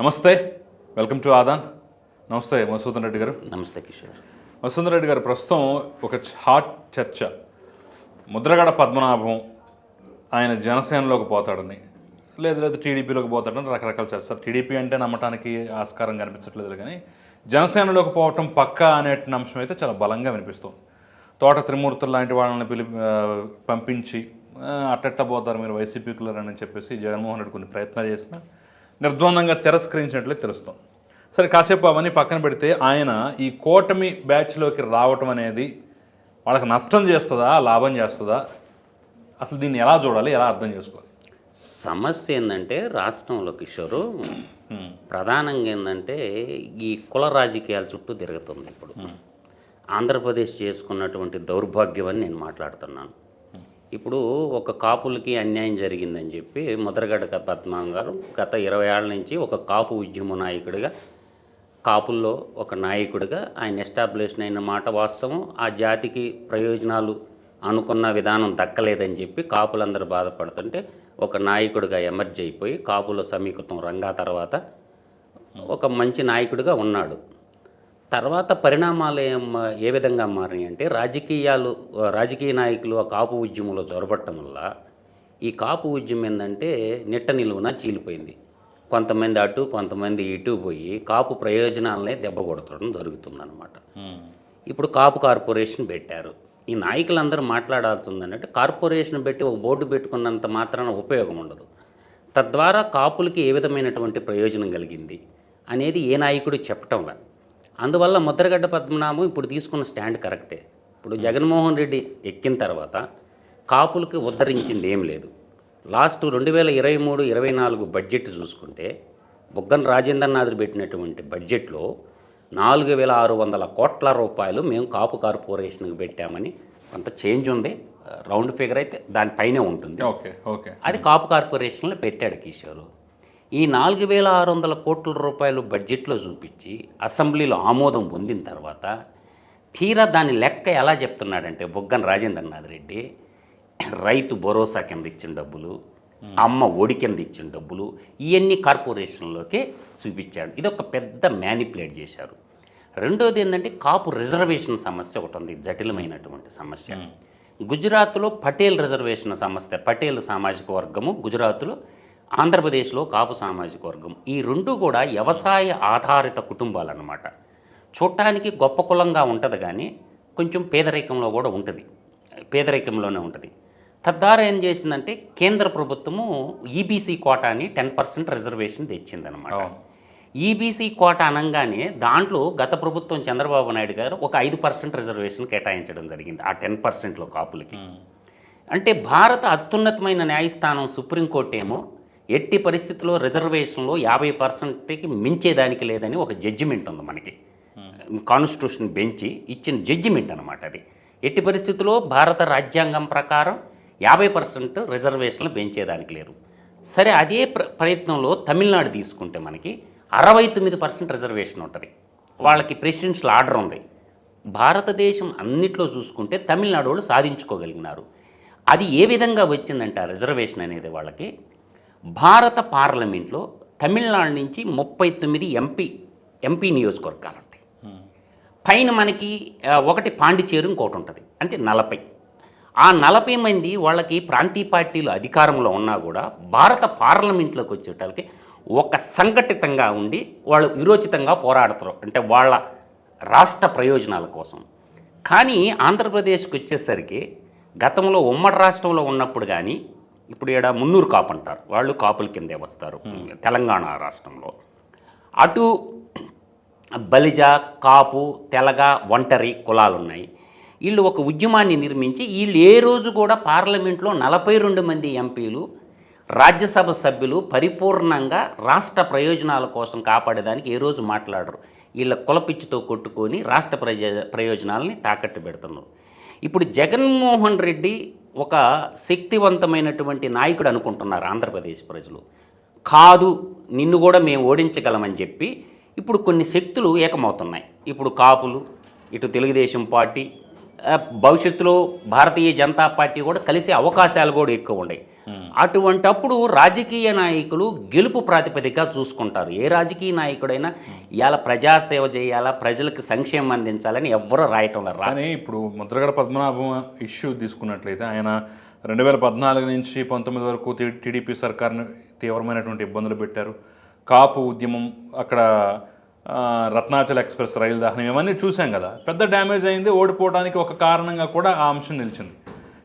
నమస్తే. Welcome to Aadan నమస్తే మసూదన్ రెడ్డి గారు. నమస్తే కిషోర్. మసూదన్ రెడ్డి గారు ప్రస్తుతం ఒక హాట్ చర్చ. ముద్రగడ పద్మనాభం ఆయన జనసేనలోకి పోతాడని. లేదు లేదు టీడీపీలోకి పోతాడని రకరకాల చర్చ. సార్ టీడీపీ అంటే నమ్మటానికి ఆస్కారం కనిపించట్లేదు కానీ జనసేనలోకి పోవటం పక్కా అనే అంశం అయితే చాలా బలంగా వినిపిస్తుంది. తోట త్రిమూర్తులు లాంటి వాళ్ళని పిలి పంపించి అట్టట్ట పోతారు మీరు వైసీపీకులర్ అని చెప్పేసి జగన్మోహన్ రెడ్డి కొన్ని ప్రయత్నాలు చేసినా నిర్ద్వందంగా తిరస్కరించినట్లే తెలుస్తాం. సరే కాసేపు అవన్నీ పక్కన పెడితే ఆయన ఈ కూటమి బ్యాచ్లోకి రావటం అనేది వాళ్ళకి నష్టం చేస్తుందా లాభం చేస్తుందా? అసలు దీన్ని ఎలా చూడాలి ఎలా అర్థం చేసుకోవాలి? సమస్య ఏంటంటే రాష్ట్రంలో కిషోరు ప్రధానంగా ఏంటంటే ఈ కుల రాజకీయాల చుట్టూ తిరుగుతుంది ఇప్పుడు. ఆంధ్రప్రదేశ్ చేసుకున్నటువంటి దౌర్భాగ్యం అని నేను మాట్లాడుతున్నాను. ఇప్పుడు ఒక కాపులకి అన్యాయం జరిగిందని చెప్పి ముద్రగడ్డ పద్మం గారు గత ఇరవై ఏళ్ళ నుంచి ఒక కాపు ఉద్యమ నాయకుడిగా కాపుల్లో ఒక నాయకుడిగా ఆయన ఎస్టాబ్లిష్ అయిన మాట వాస్తవం. ఆ జాతికి ప్రయోజనాలు అనుకున్న విధానం దక్కలేదని చెప్పి కాపులందరూ బాధపడుతుంటే ఒక నాయకుడిగా ఎమర్జ్ అయిపోయి కాపుల సమీకృతం రంగా తర్వాత ఒక మంచి నాయకుడిగా ఉన్నాడు. తర్వాత పరిణామాలు ఏం ఏ విధంగా మారినాయి అంటే రాజకీయాలు రాజకీయ నాయకులు ఆ కాపు ఉద్యమంలో చొరబట్టడం వల్ల ఈ కాపు ఉద్యమం ఏంటంటే నిట్ట నిలువున చీలిపోయింది. కొంతమంది అటు కొంతమంది ఇటు పోయి కాపు ప్రయోజనాలనే దెబ్బ కొడతడం జరుగుతుందన్నమాట. ఇప్పుడు కాపు కార్పొరేషన్ పెట్టారు. ఈ నాయకులందరూ మాట్లాడాల్సిందంటే కార్పొరేషన్ పెట్టి ఒక బోర్డు పెట్టుకున్నంత మాత్రాన ఉపయోగం ఉండదు. తద్వారా కాపులకి ఏ విధమైనటువంటి ప్రయోజనం కలిగింది అనేది ఏ నాయకుడు చెప్పటంలా అందువల్ల ముద్రగడ్డ పద్మనాభం ఇప్పుడు తీసుకున్న స్టాండ్ కరెక్టే. ఇప్పుడు జగన్మోహన్ రెడ్డి ఎక్కిన తర్వాత కాపులకు ఉద్ధరించింది ఏం లేదు. లాస్ట్ రెండు వేల ఇరవై మూడు ఇరవై నాలుగు బడ్జెట్ చూసుకుంటే బుగ్గన రాజేంద్రనాథ్ పెట్టినటువంటి బడ్జెట్లో నాలుగు వేల ఆరు వందల కోట్ల రూపాయలు మేము కాపు కార్పొరేషన్కి పెట్టామని కొంత చేంజ్ ఉంది. రౌండ్ ఫిగర్ అయితే దానిపైనే ఉంటుంది. Okay okay. అది కాపు కార్పొరేషన్లో పెట్టాడు కిషోర్. ఈ నాలుగు వేల ఆరు వందల కోట్ల రూపాయలు బడ్జెట్లో చూపించి అసెంబ్లీలో ఆమోదం పొందిన తర్వాత తీరా దాని లెక్క ఎలా చెప్తున్నాడంటే బుగ్గన రాజేంద్రనాథ్ రెడ్డి రైతు భరోసా కింద ఇచ్చిన డబ్బులు అమ్మ ఒడి కింద ఇచ్చిన డబ్బులు ఇవన్నీ కార్పొరేషన్లోకి చూపించాడు. ఇది ఒక పెద్ద మ్యానిపులేట్ చేశారు. రెండోది ఏంటంటే కాపు రిజర్వేషన్ సమస్య ఒకటి ఉంది జటిలమైనటువంటి సమస్య. గుజరాత్లో పటేల్ రిజర్వేషన్ సమస్య పటేల్ సామాజిక వర్గము గుజరాత్లో ఆంధ్రప్రదేశ్లో కాపు సామాజిక వర్గం. ఈ రెండు కూడా వ్యవసాయ ఆధారిత కుటుంబాలు అన్నమాట చూడటానికి గొప్ప కులంగా ఉంటుంది కానీ కొంచెం పేదరికంలో కూడా ఉంటుంది. పేదరికంలోనే ఉంటుంది. తద్వారా ఏం చేసిందంటే కేంద్ర ప్రభుత్వము ఈబీసీ కోటాని టెన్ పర్సెంట్ రిజర్వేషన్ తెచ్చిందనమాట. ఈబీసీ కోట అనగానే దాంట్లో గత ప్రభుత్వం చంద్రబాబు నాయుడు గారు ఒక ఐదు పర్సెంట్ రిజర్వేషన్ కేటాయించడం జరిగింది ఆ టెన్ పర్సెంట్లో కాపులకి. అంటే భారత అత్యున్నతమైన న్యాయస్థానం సుప్రీంకోర్టు ఏమో ఎట్టి పరిస్థితుల్లో రిజర్వేషన్లో యాభై పర్సెంట్కి మించేదానికి లేదని ఒక జడ్జిమెంట్ ఉంది మనకి. కాన్స్టిట్యూషన్ బెంచి ఇచ్చిన జడ్జిమెంట్ అనమాట అది. ఎట్టి పరిస్థితుల్లో భారత రాజ్యాంగం ప్రకారం యాభై పర్సెంట్ రిజర్వేషన్లు పెంచేదానికి లేరు. సరే అదే ప్ర ప్రయత్నంలో తమిళనాడు తీసుకుంటే మనకి అరవై తొమ్మిది పర్సెంట్ రిజర్వేషన్ ఉంటుంది. వాళ్ళకి ప్రెసిడెన్షియల్ ఆర్డర్ ఉంది. భారతదేశం అన్నిట్లో చూసుకుంటే తమిళనాడు వాళ్ళు సాధించుకోగలిగినారు. అది ఏ విధంగా వచ్చిందంటే ఆ రిజర్వేషన్ అనేది వాళ్ళకి భారత పార్లమెంట్లో తమిళనాడు నుంచి ముప్పై తొమ్మిది ఎంపీ ఎంపీ నియోజకవర్గాలు ఉంటాయి. పైన మనకి ఒకటి పాండిచేరు ఇంకోటి ఉంటుంది. అంటే నలభై. ఆ నలభై మంది వాళ్ళకి ప్రాంతీయ పార్టీలు అధికారంలో ఉన్నా కూడా భారత పార్లమెంట్లోకి వచ్చేటానికి ఒక సంఘటితంగా ఉండి వాళ్ళు విరోచితంగా పోరాడతారు. అంటే వాళ్ళ రాష్ట్ర ప్రయోజనాల కోసం. కానీ ఆంధ్రప్రదేశ్కి వచ్చేసరికి గతంలో ఉమ్మడి రాష్ట్రంలో ఉన్నప్పుడు కానీ ఇప్పుడు ఇక్కడ మున్నూరు కాపు అంటారు. వాళ్ళు కాపుల కిందే వస్తారు తెలంగాణ రాష్ట్రంలో. అటు బలిజ కాపు తెలగ ఒంటరి కులాలు ఉన్నాయి వీళ్ళు ఒక ఉద్యమాన్ని నిర్మించి వీళ్ళు ఏ రోజు కూడా పార్లమెంట్లో నలభై రెండు మంది ఎంపీలు రాజ్యసభ సభ్యులు పరిపూర్ణంగా రాష్ట్ర ప్రయోజనాల కోసం కాపాడేదానికి ఏ రోజు మాట్లాడరు. వీళ్ళ కులపిచ్చితో కొట్టుకొని రాష్ట్ర ప్రజ ప్రయోజనాలని తాకట్టు పెడుతున్నారు. ఇప్పుడు జగన్మోహన్ రెడ్డి ఒక శక్తివంతమైనటువంటి నాయకుడు అనుకుంటున్నారు ఆంధ్రప్రదేశ్ ప్రజలు. కాదు నిన్ను కూడా మేము ఓడించగలమని చెప్పి ఇప్పుడు కొన్ని శక్తులు ఏకమవుతున్నాయి. ఇప్పుడు కాపులు ఇటు తెలుగుదేశం పార్టీ భవిష్యత్తులో భారతీయ జనతా పార్టీ కూడా కలిసే అవకాశాలు కూడా ఎక్కువ ఉన్నాయి. అటువంటప్పుడు రాజకీయ నాయకులు గెలుపు ప్రాతిపదికగా చూసుకుంటారు. ఏ రాజకీయ నాయకుడైనా ఇవాళ ప్రజాసేవ చేయాలా ప్రజలకు సంక్షేమం అందించాలని ఎవ్వరూ రాయటం లేదు. కానీ ఇప్పుడు ముద్రగడ పద్మనాభం ఇష్యూ తీసుకున్నట్లయితే ఆయన రెండు వేల పద్నాలుగు నుంచి పంతొమ్మిది వరకు టీడీపీ సర్కార్ని తీవ్రమైనటువంటి ఇబ్బందులు పెట్టారు. కాపు ఉద్యమం అక్కడ రత్నాచల్ ఎక్స్ప్రెస్ రైలు దహనం ఇవన్నీ చూసాం కదా. పెద్ద డ్యామేజ్ అయింది ఓడిపోవడానికి ఒక కారణంగా కూడా ఆ అంశం నిలిచింది.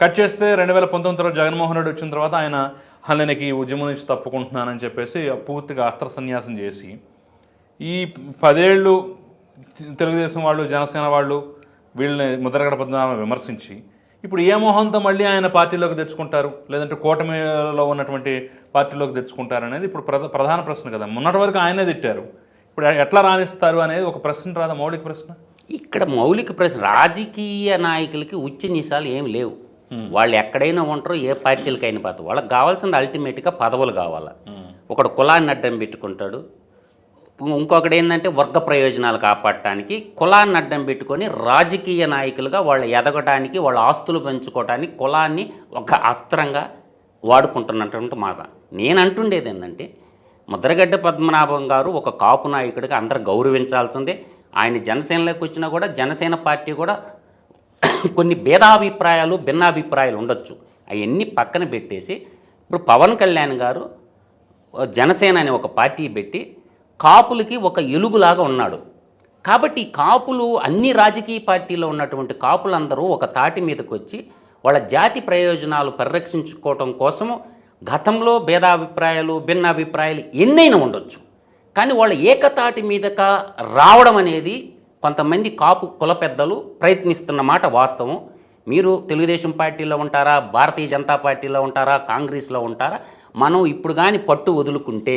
కట్ చేస్తే రెండు వేల పంతొమ్మిది తర్వాత జగన్మోహన్ రెడ్డి వచ్చిన తర్వాత ఆయన హల్లెనకి ఉద్యమం నుంచి తప్పుకుంటున్నానని చెప్పేసి పూర్తిగా అస్త్ర సన్యాసం చేసి ఈ పదేళ్ళు తెలుగుదేశం వాళ్ళు జనసేన వాళ్ళు వీళ్ళని ముద్రగడ పద్మనాభం విమర్శించి ఇప్పుడు ఏ మొహంతో మళ్ళీ ఆయన పార్టీలోకి తెచ్చుకుంటారు? లేదంటే కూటమిలో ఉన్నటువంటి పార్టీలోకి తెచ్చుకుంటారు అనేది ఇప్పుడు ప్రధ ప్రధాన ప్రశ్న కదా. మొన్నటి వరకు ఆయనే తిట్టారు. ఇప్పుడు ఎట్లా రాణిస్తారు అనేది ఒక ప్రశ్న రాదా? మౌలిక ప్రశ్న? ఇక్కడ మౌలిక ప్రశ్న రాజకీయ నాయకులకి ఉచ్చ నిశాలు ఏమి లేవు. వాళ్ళు ఎక్కడైనా ఉంటారో ఏ పార్టీలకైనా పోతారు వాళ్ళకి కావాల్సింది అల్టిమేట్గా పదవులు కావాలి. ఒకడు కులాన్ని అడ్డం పెట్టుకుంటాడు. ఇంకొకటి ఏంటంటే వర్గ ప్రయోజనాలు కాపాడటానికి కులాన్ని అడ్డం పెట్టుకొని రాజకీయ నాయకులుగా వాళ్ళు ఎదగడానికి వాళ్ళ ఆస్తులు పెంచుకోవడానికి కులాన్ని ఒక అస్త్రంగా వాడుకుంటున్నటువంటి మాట నేను అంటుండేది ఏంటంటే ముద్రగడ్డ పద్మనాభం గారు ఒక కాపు నాయకుడిగా అందరు గౌరవించాల్సిందే. ఆయన జనసేనలోకి వచ్చినా కూడా జనసేన పార్టీ కూడా కొన్ని భేదాభిప్రాయాలు భిన్నాభిప్రాయాలు ఉండొచ్చు. అవన్నీ పక్కన పెట్టేసి ఇప్పుడు పవన్ కళ్యాణ్ గారు జనసేన అనే ఒక పార్టీ పెట్టి కాపులకి ఒక ఎలుగులాగా ఉన్నాడు. కాబట్టి కాపులు అన్ని రాజకీయ పార్టీలో ఉన్నటువంటి కాపులందరూ ఒక తాటి మీదకి వచ్చి వాళ్ళ జాతి ప్రయోజనాలు పరిరక్షించుకోవటం కోసము గతంలో భేదాభిప్రాయాలు భిన్నాభిప్రాయాలు ఎన్నైనా ఉండొచ్చు. కానీ వాళ్ళ ఏకతాటి మీదక రావడం అనేది కొంతమంది కాపు కుల పెద్దలు ప్రయత్నిస్తున్న మాట వాస్తవం. మీరు తెలుగుదేశం పార్టీలో ఉంటారా భారతీయ జనతా పార్టీలో ఉంటారా కాంగ్రెస్లో ఉంటారా? మనం ఇప్పుడు కానీ పట్టు వదులుకుంటే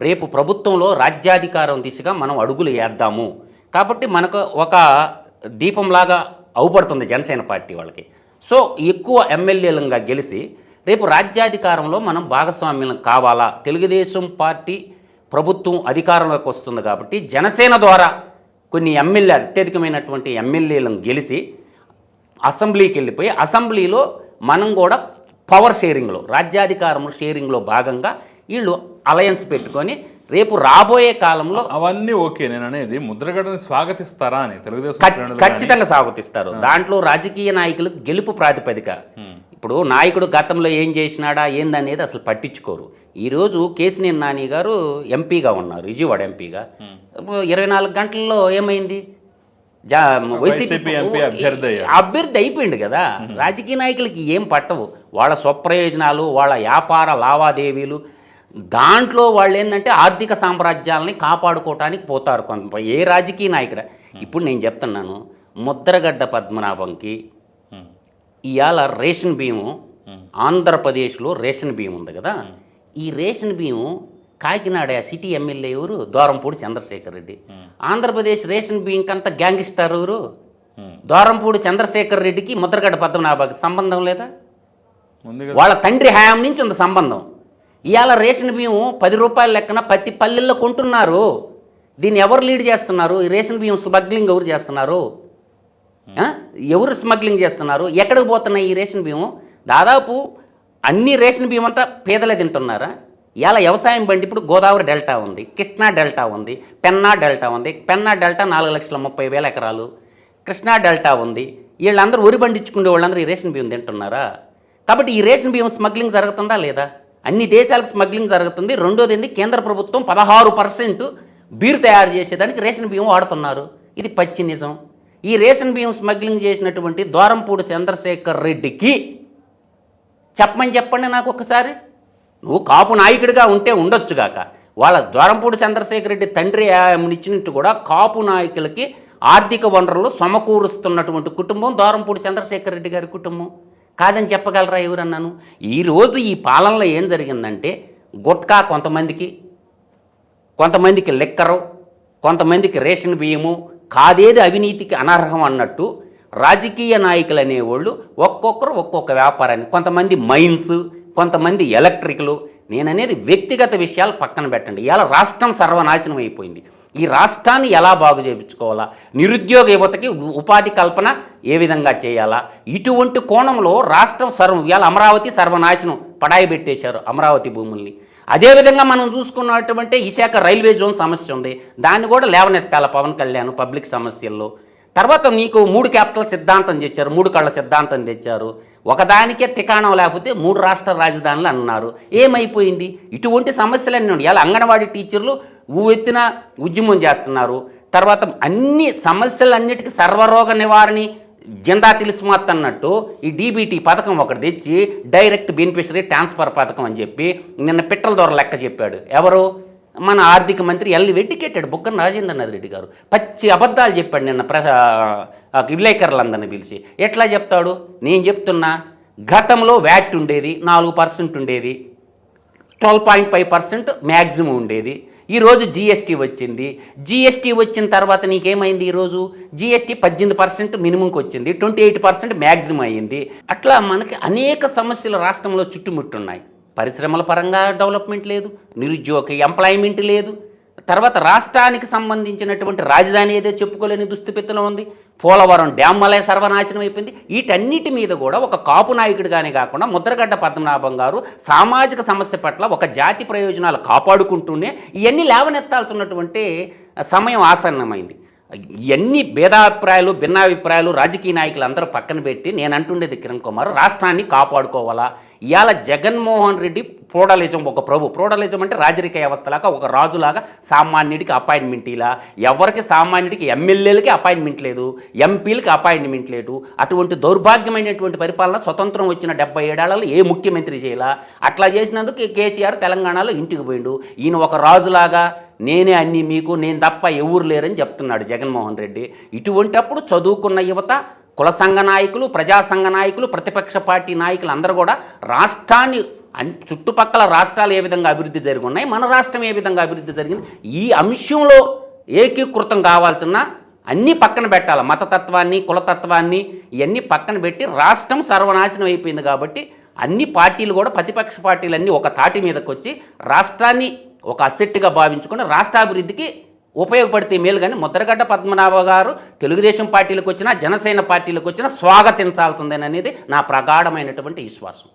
రేపు ప్రభుత్వంలో రాజ్యాధికారం దిశగా మనం అడుగులు వేద్దాము. కాబట్టి మనకు ఒక దీపంలాగా అవుపడుతుంది జనసేన పార్టీ వాళ్ళకి. సో ఎక్కువ ఎమ్మెల్యేలుగా గెలిచి రేపు రాజ్యాధికారంలో మనం భాగస్వామ్యం కావాలా? తెలుగుదేశం పార్టీ ప్రభుత్వం అధికారంలోకి వస్తుంది కాబట్టి జనసేన ద్వారా కొన్ని ఎమ్మెల్యే అత్యధికమైనటువంటి ఎమ్మెల్యేలను గెలిచి అసెంబ్లీకి వెళ్ళిపోయి అసెంబ్లీలో మనం కూడా పవర్ షేరింగ్లో రాజ్యాధికారం షేరింగ్లో భాగంగా వీళ్ళు అలయన్స్ పెట్టుకొని రేపు రాబోయే కాలంలో అవన్నీ ఓకే. నేను అనేది ముద్రగడని స్వాగతిస్తారా అని తెలుగుదేశం ఖచ్చితంగా స్వాగతిస్తారు. దాంట్లో రాజకీయ నాయకులకు గెలుపు ప్రాతిపదిక. ఇప్పుడు నాయకుడు గతంలో ఏం చేసినాడా ఏందనేది అసలు పట్టించుకోరు. ఈరోజు కేసినేని నాని గారు ఎంపీగా ఉన్నారు విజయవాడ ఎంపీగా. ఇరవై నాలుగు గంటల్లో ఏమైంది? జా వైసీపీ అభ్యర్థి అయిపోయింది కదా. రాజకీయ నాయకులకి ఏం పట్టవు. వాళ్ళ స్వప్రయోజనాలు వాళ్ళ వ్యాపార లావాదేవీలు దాంట్లో వాళ్ళు ఏంటంటే ఆర్థిక సామ్రాజ్యాలని కాపాడుకోవటానికి పోతారు కొంత ఏ రాజకీయ నాయకుడు? ఇప్పుడు నేను చెప్తున్నాను ముద్రగడ్డ పద్మనాభంకి. ఇవాళ రేషన్ బియ్యము ఆంధ్రప్రదేశ్లో రేషన్ బియ్యం ఉంది కదా. ఈ రేషన్ బియ్యం కాకినాడ సిటీ ఎమ్మెల్యే ఎవరు? దోరంపూడి చంద్రశేఖర్ రెడ్డి. ఆంధ్రప్రదేశ్ రేషన్ బియ్యం కంతా గ్యాంగిస్టర్ ఎవరు. దోరంపూడి చంద్రశేఖర్ రెడ్డికి ముద్రగడ్డ పద్మనాభకి సంబంధం లేదా? వాళ్ళ తండ్రి హయాం నుంచి ఉంది సంబంధం. ఇవాళ రేషన్ బియ్యం పది రూపాయల లెక్కన ప్రతి పల్లెల్లో కొంటున్నారు. దీన్ని ఎవరు లీడ్ చేస్తున్నారు? ఈ రేషన్ బియ్యం స్మగ్లింగ్ ఎవరు చేస్తున్నారు? ఎవరు స్మగ్లింగ్ చేస్తున్నారు? ఎక్కడికి పోతున్నాయి ఈ రేషన్ బియ్యం దాదాపు అన్ని రేషన్ బియ్యం అంతా పేదలే తింటున్నారా? ఇలా వ్యవసాయం బండి ఇప్పుడు గోదావరి డెల్టా ఉంది కృష్ణా డెల్టా ఉంది పెన్నా డెల్టా ఉంది పెన్నా డెల్టా నాలుగు లక్షల ముప్పై వేల ఎకరాలు కృష్ణా డెల్టా ఉంది. వీళ్ళందరూ ఉరి పండించుకునే వాళ్ళందరూ ఈ రేషన్ బియ్యం తింటున్నారా? కాబట్టి ఈ రేషన్ బియ్యం స్మగ్లింగ్ జరుగుతుందా లేదా? అన్ని దేశాలకు స్మగ్లింగ్ జరుగుతుంది. రెండోది ఏంది కేంద్ర ప్రభుత్వం పదహారు పర్సెంట్ బీర్ తయారు చేసేదానికి రేషన్ బియ్యం వాడుతున్నారు. ఇది పచ్చి నిజం. ఈ రేషన్ బియ్యం స్మగ్లింగ్ చేసినటువంటి ద్వారంపూడి చంద్రశేఖర్ రెడ్డికి చెప్పమని చెప్పండి నాకు ఒకసారి నువ్వు కాపు నాయకుడిగా ఉంటే ఉండొచ్చుగాక వాళ్ళ ద్వారంపూడి చంద్రశేఖర్ రెడ్డి తండ్రి ఇచ్చినట్టు కూడా కాపు నాయకులకి ఆర్థిక వనరులు సమకూరుస్తున్నటువంటి కుటుంబం ద్వారంపూడి చంద్రశేఖర్ రెడ్డి గారి కుటుంబం. కాదని చెప్పగలరా ఎవరన్నాను? ఈరోజు ఈ పాలనలో ఏం జరిగిందంటే గుట్కా కొంతమందికి కొంతమందికి లెక్కరు కొంతమందికి రేషన్ బియ్యము కాదేది అవినీతికి అనర్హం అన్నట్టు రాజకీయ నాయకులు అనేవాళ్ళు ఒక్కొక్కరు ఒక్కొక్క వ్యాపారాన్ని. కొంతమంది మైన్స్ కొంతమంది ఎలక్ట్రికలు. నేననేది వ్యక్తిగత విషయాలు పక్కన పెట్టండి. ఇవాళ రాష్ట్రం సర్వనాశనం అయిపోయింది. ఈ రాష్ట్రాన్ని ఎలా బాగు చేయించుకోవాలా? నిరుద్యోగ యువతకి ఉపాధి కల్పన ఏ విధంగా చేయాలా? ఇటువంటి కోణంలో రాష్ట్రం సర్వం ఇవాళ అమరావతి సర్వనాశనం పడాయి పెట్టేశారు అమరావతి భూముల్ని. అదేవిధంగా మనం చూసుకున్నటువంటి విశాఖ రైల్వే జోన్ సమస్య ఉంది. దాన్ని కూడా లేవనెత్తాల పవన్ కళ్యాణ్ పబ్లిక్ సమస్యల్లో. తర్వాత నీకు మూడు క్యాపిటల్ సిద్ధాంతం తెచ్చారు మూడు కళ్ళ సిద్ధాంతం తెచ్చారు. ఒకదానికే తికాణం లేకపోతే మూడు రాష్ట్ర రాజధానులు అన్నారు. ఏమైపోయింది? ఇటువంటి సమస్యలన్నీ ఉన్నాయి. ఇలా అంగన్వాడీ టీచర్లు ఊవెత్తిన ఉద్యమం చేస్తున్నారు. తర్వాత అన్ని సమస్యలన్నిటికీ సర్వరోగ నివారణి జిందా తెలిసిమాత్ అన్నట్టు ఈ డీబీటీ పథకం ఒకటి తెచ్చి డైరెక్ట్ బెనిఫిషరీ ట్రాన్స్ఫర్ పథకం అని చెప్పి నిన్న పిట్టల ద్వారా లెక్క చెప్పాడు. ఎవరు? మన ఆర్థిక మంత్రి ఎల్లి వెట్టికెట్టాడు బుక్కన రాజేంద్రనాథ్ రెడ్డి గారు. పచ్చి అబద్ధాలు చెప్పాడు నిన్న ప్ర ఆ విలేకరులందరిని పిలిచి. ఎట్లా చెప్తాడు? నేను చెప్తున్నా గతంలో వ్యాట్ ఉండేది నాలుగు పర్సెంట్ ఉండేది twelve point five percent maximum ఉండేది. ఈరోజు జిఎస్టీ వచ్చింది. జీఎస్టీ వచ్చిన తర్వాత నీకేమైంది ఈరోజు జిఎస్టీ పద్దెనిమిది పర్సెంట్ మినిమంకి వచ్చింది. ట్వంటీ ఎయిట్ పర్సెంట్ మ్యాక్సిమం అయ్యింది. అట్లా మనకి అనేక సమస్యలు రాష్ట్రంలో చుట్టుముట్టున్నాయి. పరిశ్రమల పరంగా డెవలప్మెంట్ లేదు నిరుద్యోగ ఎంప్లాయ్మెంట్ లేదు. తర్వాత రాష్ట్రానికి సంబంధించినటువంటి రాజధాని ఏదో చెప్పుకోలేని దుస్థితిలో ఉంది. పోలవరం డ్యామ్ వలయ సర్వనాశనం అయిపోయింది. వీటన్నిటి మీద కూడా ఒక కాపు నాయకుడిగానే కాకుండా ముద్రగడ్డ పద్మనాభం గారు సామాజిక సమస్య పట్ల ఒక జాతి ప్రయోజనాలు కాపాడుకుంటూనే ఇవన్నీ లేవనెత్తాల్సినటువంటి సమయం ఆసన్నమైంది. ఎన్ని భేదాభిప్రాయాలు భిన్నాభిప్రాయాలు రాజకీయ నాయకులు అందరూ పక్కన పెట్టి నేను అంటుండేది కిరణ్ కుమార్ రాష్ట్రాన్ని కాపాడుకోవాలా? ఇవాళ జగన్మోహన్ రెడ్డి ప్రోడలిజం ఒక ప్రభు. ప్రోడలిజం అంటే రాజరిక వ్యవస్థలాగా ఒక రాజులాగా సామాన్యుడికి అపాయింట్మెంట్ ఇలా ఎవరికి సామాన్యుడికి ఎమ్మెల్యేలకి అపాయింట్మెంట్ లేదు ఎంపీలకి అపాయింట్మెంట్ లేదు. అటువంటి దౌర్భాగ్యమైనటువంటి పరిపాలన స్వతంత్రం వచ్చిన డెబ్బై ఏడాళ్ళలో ఏ ముఖ్యమంత్రి చేయాల? అట్లా చేసినందుకు కేసీఆర్ తెలంగాణలో ఇంటికి పోయిండు. ఈయన ఒక రాజులాగా నేనే అన్నీ మీకు నేను తప్ప ఎవరు లేరని చెప్తున్నాడు జగన్మోహన్ రెడ్డి. ఇటువంటప్పుడు చదువుకున్న యువత కుల సంఘ నాయకులు ప్రజా సంఘ నాయకులు ప్రతిపక్ష పార్టీ నాయకులు అందరూ కూడా రాష్ట్రాన్ని అన్ చుట్టుపక్కల రాష్ట్రాలు ఏ విధంగా అభివృద్ధి జరిగి ఉన్నాయి మన రాష్ట్రం ఏ విధంగా అభివృద్ధి జరిగింది ఈ అంశంలో ఏకీకృతం కావాల్సిన అన్నీ పక్కన పెట్టాలి. మతతత్వాన్ని కులతత్వాన్ని ఇవన్నీ పక్కన పెట్టి రాష్ట్రం సర్వనాశనం అయిపోయింది కాబట్టి అన్ని పార్టీలు కూడా ప్రతిపక్ష పార్టీలన్నీ ఒక తాటి మీదకి వచ్చి రాష్ట్రాన్ని ఒక అసెట్గా భావించుకుని రాష్ట్రాభివృద్ధికి ఉపయోగపడితే మేలు కానీ ముద్రగడ్డ పద్మనాభ గారు తెలుగుదేశం పార్టీలకు వచ్చినా జనసేన పార్టీలకు వచ్చినా స్వాగతించాల్సిందేననేది నా ప్రగాఢమైనటువంటి విశ్వాసం.